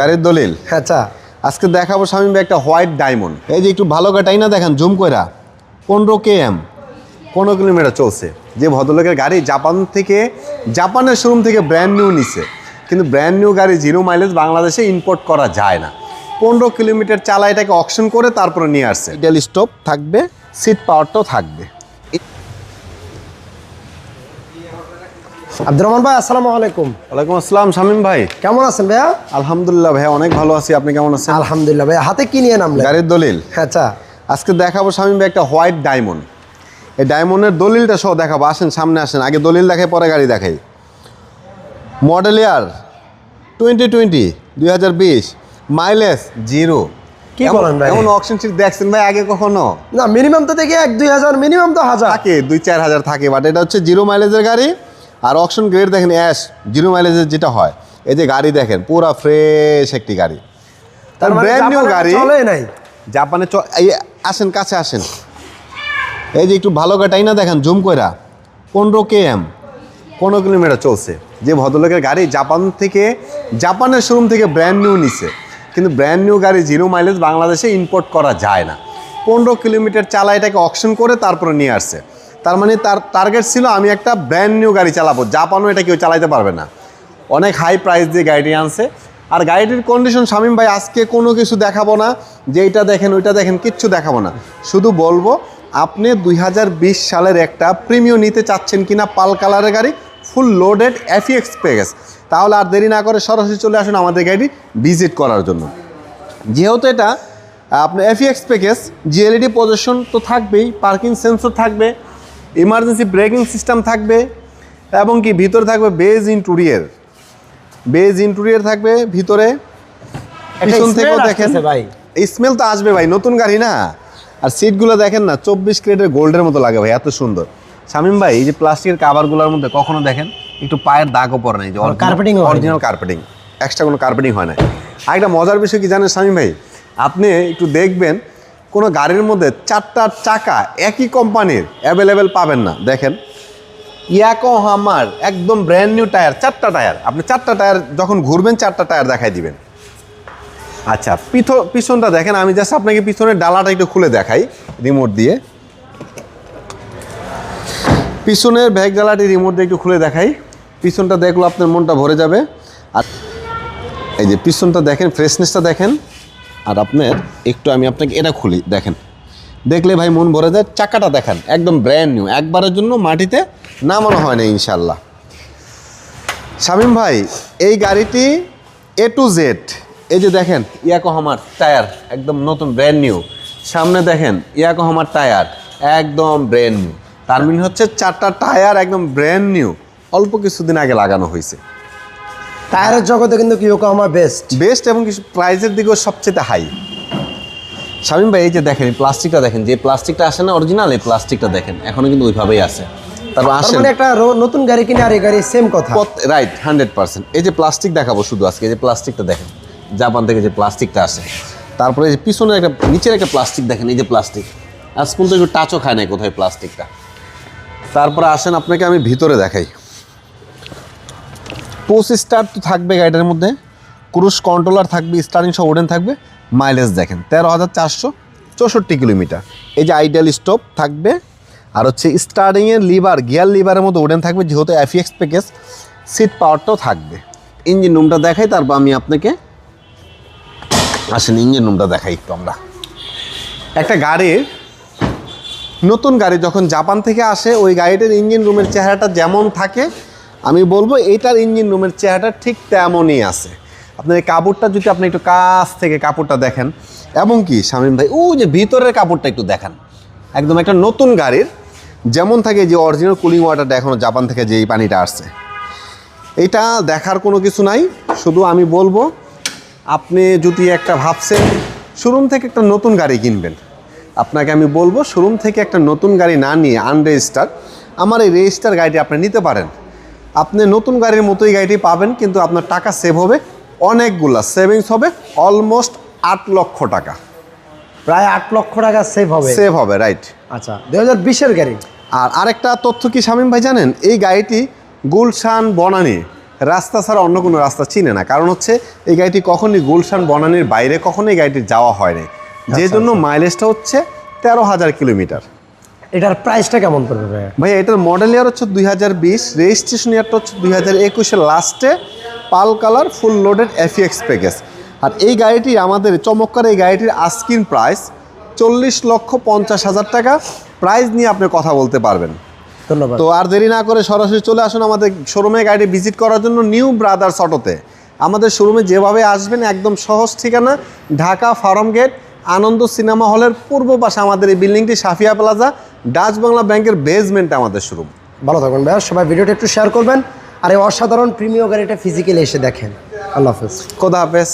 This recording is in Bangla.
গাড়ির দলিল? আচ্ছা আজকে দেখাবো স্বামী ভাই একটা হোয়াইট ডায়মন্ড। এই যে একটু ভালো কাটাই না দেখেন জুম কইরা। পনেরো কে এম পনেরো কিলোমিটার চলছে। যে ভদ্রলোকের গাড়ি জাপান থেকে জাপানের শোরুম থেকে ব্র্যান্ড নিউ নিছে। কিন্তু ব্র্যান্ড নিউ গাড়ি জিরো মাইলেজ বাংলাদেশে ইম্পোর্ট করা যায় না। পনেরো কিলোমিটার চালা এটাকে অকশন করে তারপরে নিয়ে আসছে। ডেল স্টপ থাকবে সিট পাওয়ারটাও থাকবে। আব্দুর রহমান ভাই আসসালামু আলাইকুম। ওয়ালাইকুম আসসালাম শামীম ভাই। কেমন আছেন ভাইয়া? আলহামদুলিল্লাহ ভাই অনেক ভালো আছি। আপনি কেমন আছেন? আলহামদুলিল্লাহ ভাইয়া হাতে কি নিয়ে নামলেন? গাড়ির দলিল? আচ্ছা। আজকে দেখাবো স্বামী ভাই একটা হোয়াইট ডায়মন্ড। এই ডায়মন্ডের দলিলটা সহ দেখাবো। আসেন সামনে আসেন। আগে দলিল দেখাই পরে গাড়ি দেখাই। মডেল ইয়ার টোয়েন্টি টোয়েন্টি দুই হাজার বিশ মাইলেজ জিরো। কি বলেন ভাই? এমন অপশন সিট দেখছেন ভাই আগে কখনো? না মিনিমাম তো দেখি এক দুই হাজার মিনিমাম তো হাজার। থাকে দুই চার হাজার থাকে বাট এটা হচ্ছে জিরো মাইলেজের গাড়ি। আর অপশন গ্রেড দেখেন অ্যাশ জিরো মাইলেজের যেটা হয় এই যে গাড়ি দেখেন পুরা ফ্রেশ একটি গাড়ি। তার মানে ব্র্যান্ড নিউ গাড়ি। নাই। জাপানে এই আসেন কাছে আসেন। এই যে একটু ভালো কাটাই না দেখেন জুম কইরা। পনেরো কে এম পনেরো কিলোমিটার চলছে। যে ভদ্রলোকের গাড়ি জাপান থেকে জাপানের শোরুম থেকে ব্র্যান্ড নিউ নিছে। কিন্তু ব্র্যান্ড নিউ গাড়ি জিরো মাইলেজ বাংলাদেশে ইম্পোর্ট করা যায় না। পনেরো কিলোমিটার চালা এটাকে অকশন করে তারপরে নিয়ে আসছে। তার মানে তার টার্গেট ছিল আমি একটা ব্র্যান্ড নিউ গাড়ি চালাবো। জাপানও এটা কেউ চালাইতে পারবে না। অনেক হাই প্রাইস দিয়ে গাড়িটি আনছে। আর গাড়িটির কন্ডিশন শামীম ভাই, আজকে কোনো কিছু দেখাবো না। যে এটা দেখেন, ওইটা দেখেন, কিচ্ছু দেখাবো না। শুধু বলব, আপনি দুই হাজার বিশ সালের একটা প্রিমিয় নিতে চাচ্ছেন কিনা পাল কালারের গাড়ি ফুল লোডেড এফিএক্স প্যাকেজ তাহলে আর দেরি না করে সরাসরি চলে আসুন আমাদের গাড়ি ভিজিট করার জন্য। যেহেতু এটা আপনার এফিএক্স প্যাকেজ জিএলইডি পজিশন তো থাকবেই পার্কিং সেন্সর থাকবে ইমার্জেন্সি ব্রেকিং সিস্টেম থাকবে এবং কি ভিতরে থাকবে বেজ ইন্টুরিয়ার বেজ ইন্টুরিয়ার থাকবে ভিতরে। পিছন থেকেও দেখেন। ভাই। স্মেল তো আসবে ভাই নতুন গাড়ি না। আর সিটগুলো দেখেন না চব্বিশ ক্রেটের গোল্ডের মতো লাগে ভাই এত সুন্দর। শামিম ভাই এই যে প্লাস্টিকের কাভারগুলোর মধ্যে কখনো দেখেন? একটু পায়ের দাগও পড়ে নাই যে হয়নি। অরিজিনাল কার্পেটিং এক্সট্রা কোনো কার্পেটিং হয় না আরেকটা মজার বিষয় কি জানেন শামিম ভাই? আপনি একটু দেখবেন কোনো গাড়ির মধ্যে চারটা চাকা একই কোম্পানির অ্যাভেলেবেল পাবেন না। দেখেন, ইয়াকো হামার একদম ব্র্যান্ড নিউ টায়ার চারটা টায়ার আপনি চারটা টায়ার যখন ঘুরবেন, চারটা টায়ার দেখাই দিবেন। আচ্ছা পিথ পিছনটা দেখেন, আমি জাস্ট আপনাকে পিছনের ডালাটা একটু খুলে দেখাই রিমোট দিয়ে। পিছনের ব্যাগ ডালাটি রিমোট দিয়ে একটু খুলে দেখাই। পিছনটা দেখল আপনার মনটা ভরে যাবে। আর এই যে পিছনটা দেখেন ফ্রেশনেসটা দেখেন। আর আপনার একটু আমি আপনাকে এটা খুলি, দেখেন। দেখলে ভাই মন ভরে যায়, চাকাটা দেখেন, একদম ব্র্যান্ড নিউ একবারের জন্য মাটিতে নামানো হয় না ইনশাল্লাহ শামিম ভাই, এই গাড়িটি এ টু জেড এই যে দেখেন ইয়াকোহামার টায়ার, একদম নতুন ব্র্যান্ড নিউ সামনে দেখেন ইয়াকোহামার টায়ার, একদম ব্র্যান্ড নিউ তার মিন হচ্ছে চারটা টায়ার একদম ব্র্যান্ড নিউ অল্প কিছুদিন আগে লাগানো হয়েছে। টায়ারের জগতে কিন্তু কিয়োকো আমার বেস্ট বেস্ট এবং কিছু প্রাইজের দিকেও সবচেয়ে হাই শামিম ভাই এই যে দেখেন প্লাস্টিকটা দেখেন যে প্লাস্টিকটা আসে না অরিজিনাল এই প্লাস্টিকটা দেখেন এখনও কিন্তু ওইভাবেই আছে। তারপর তার আসেন মানে একটা নতুন গাড়ি কিনে আর এই গাড়ি সেম কথা। রাইট হান্ড্রেড পার্সেন্ট এই যে প্লাস্টিক দেখাবো শুধু আজকে এই যে প্লাস্টিকটা দেখেন জাপান থেকে যে প্লাস্টিকটা আসে। তারপরে এই যে পিছনে একটা নিচের একটা প্লাস্টিক দেখেন এই যে প্লাস্টিক আজ পর্যন্ত একটু টাচও খায় নাই কোথায় প্লাস্টিকটা তারপরে আসেন আপনাকে আমি ভিতরে দেখাই। পোস্ট স্টার তো থাকবে গাড়িটার মধ্যে ক্রুশ কন্ট্রোলার থাকবে স্টারিং সহ ওডেন থাকবে মাইলেজ দেখেন, তেরো হাজার চারশো চৌষট্টি কিলোমিটার। এই যে আইডিয়াল স্টপ থাকবে, আর হচ্ছে স্টার্টিংয়ের লিভার গিয়ার লিভারের মধ্যে ওডেন থাকবে, যেহেতু এফিএক্স প্যাকেজ সিট পাওয়ারটাও থাকবে। ইঞ্জিন রুমটা দেখাই, তারপর আমি আপনাকে, আসেন ইঞ্জিন রুমটা দেখাই একটু আমরা। একটা গাড়ির নতুন গাড়ি যখন জাপান থেকে আসে, ওই গাড়িটার ইঞ্জিন রুমের চেহারাটা যেমন থাকে আমি বলব এইটার ইঞ্জিন রুমের চেহারাটা ঠিক তেমনই আছে। আপনার এই কাপড়টা যদি আপনি একটু কাছ থেকে কাপড়টা দেখেন, এবং কি, শামীম ভাই ও যে ভিতরের কাপড়টা একটু দেখান। একদম একটা নতুন গাড়ির, যেমন থাকে যে অরিজিনাল কুলিং ওয়াটারটা এখনও জাপান থেকে যে এই পানিটা আসছে। এটা দেখার কোনো কিছু নাই, শুধু আমি বলব, আপনি যদি একটা ভাবছেন শোরুম থেকে একটা নতুন গাড়ি কিনবেন। আপনাকে আমি বলব শোরুম থেকে একটা নতুন গাড়ি না নিয়ে আনরেজিস্টার আমার এই রেজিস্টার গাড়িটি আপনি নিতে পারেন। আপনি নতুন গাড়ির মতোই গাড়িটি পাবেন কিন্তু আপনার টাকা সেভ হবে অনেকগুলা সেভিংস হবে অলমোস্ট আট লক্ষ টাকা। প্রায় আট লক্ষ টাকা সেভ হবে। সেভ হবে রাইট আচ্ছা দু হাজার বিশের গাড়ি। আর আরেকটা তথ্য কি শামীম ভাই জানেন? এই গাড়িটি গুলশান বনানী রাস্তা ছাড়া অন্য কোনো রাস্তা চিনে না। কারণ হচ্ছে এই গাড়িটি কখনই গুলশান বনানির বাইরে কখনোই গাড়িটি যাওয়া হয়নি যে জন্য মাইলেজটা হচ্ছে তেরো হাজার কিলোমিটার। এটার প্রাইসটা কেমন পড়বে ভাইয়া? ভাই এটার মডেল ইয়ার হচ্ছে দুই হাজার বিশ রেজিস্ট্রেশন ইয়ারটা হচ্ছে দুই হাজার একুশের লাস্টে পাল colour full loaded FX package আর এই গাড়িটি আমাদের চমৎকার এই গাড়িটির আস্কিন প্রাইস চল্লিশ লক্ষ পঞ্চাশ হাজার টাকা। প্রাইস নিয়ে আপনি কথা বলতে পারবেন। ধন্যবাদ। তো আর দেরি না করে সরাসরি চলে আসুন আমাদের শোরুমে গাড়িটি ভিজিট করার জন্য নিউ ব্রাদার্স অটোতে আমাদের শোরুমে যেভাবে আসবেন একদম সহজ ঠিকানা Dhaka farm gate Ananda cinema হলের পূর্ব পাশে আমাদের এই বিল্ডিংটি সাফিয়া প্লাজা ডাচ বাংলা ব্যাংকের বেসমেন্টে আমাদের শুরু ভালো থাকবেন ভাইয়া সবাই ভিডিওটা একটু শেয়ার করবেন। আর এই অসাধারণ প্রিমিয় গাড়িটা ফিজিক্যালি এসে দেখেন। আল্লাহ হাফেজ। খোদা হাফেজ।